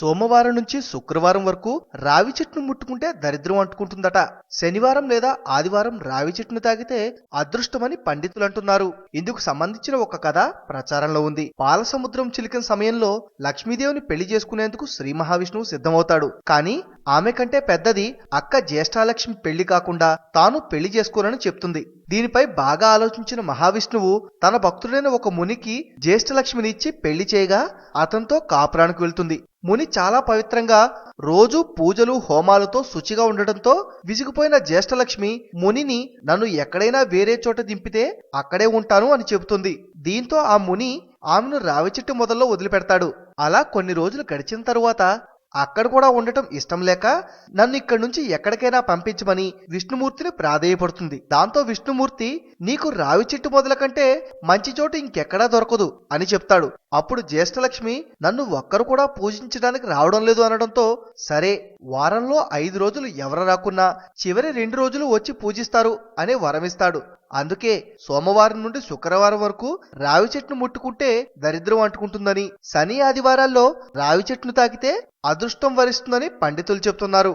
సోమవారం నుంచి శుక్రవారం వరకు రావి చెట్టును ముట్టుకుంటే దరిద్రం అంటుకుంటుందట. శనివారం లేదా ఆదివారం రావి చెట్టును తాగితే అదృష్టమని పండితులు అంటున్నారు. ఇందుకు సంబంధించిన ఒక కథ ప్రచారంలో ఉంది. పాల సముద్రం చిలికిన సమయంలో లక్ష్మీదేవిని పెళ్ళి చేసుకునేందుకు శ్రీ మహావిష్ణువు సిద్ధమవుతాడు. కానీ ఆమె కంటే పెద్దది అక్క జ్యేష్ఠాలక్ష్మి పెళ్ళి కాకుండా తాను పెళ్ళి చేసుకోనని చెప్తుంది. దీనిపై బాగా ఆలోచించిన మహావిష్ణువు తన భక్తుడైన ఒక మునికి జ్యేష్ఠలక్ష్మిని ఇచ్చి పెళ్ళి చేయగా అతనితో కాపురానికి వెళ్తుంది. ముని చాలా పవిత్రంగా రోజు పూజలు హోమాలతో శుచిగా ఉండటంతో విసిగిపోయిన జ్యేష్ఠలక్ష్మి మునిని నన్ను ఎక్కడైనా వేరే చోట దింపితే అక్కడే ఉంటాను అని చెబుతుంది. దీంతో ఆ ముని ఆమెను రావి చెట్టు మొదల్లో వదిలిపెడతాడు. అలా కొన్ని రోజులు గడిచిన తరువాత అక్కడ కూడా ఉండటం ఇష్టం లేక నన్ను ఇక్కడి నుంచి ఎక్కడికైనా పంపించమని విష్ణుమూర్తిని ప్రాధేయపడుతుంది. దాంతో విష్ణుమూర్తి నీకు రావి చెట్టు మొదల కంటే మంచి చోటు ఇంకెక్కడా దొరకదు అని చెప్తాడు. అప్పుడు జ్యేష్ఠలక్ష్మి నన్ను ఒక్కరు కూడా పూజించడానికి రావడం లేదు అనడంతో సరే వారంలో ఐదు రోజులు ఎవరు రాకున్నా చివరి రెండు రోజులు వచ్చి పూజిస్తారు అనే వరమిస్తాడు. అందుకే సోమవారం నుండి శుక్రవారం వరకు రావి చెట్టును ముట్టుకుంటే దరిద్రం అంటుకుంటుందని. శని ఆదివారాల్లో రావి చెట్టును తాకితే అదృష్టం వరిస్తుందని పండితులు చెప్తున్నారు.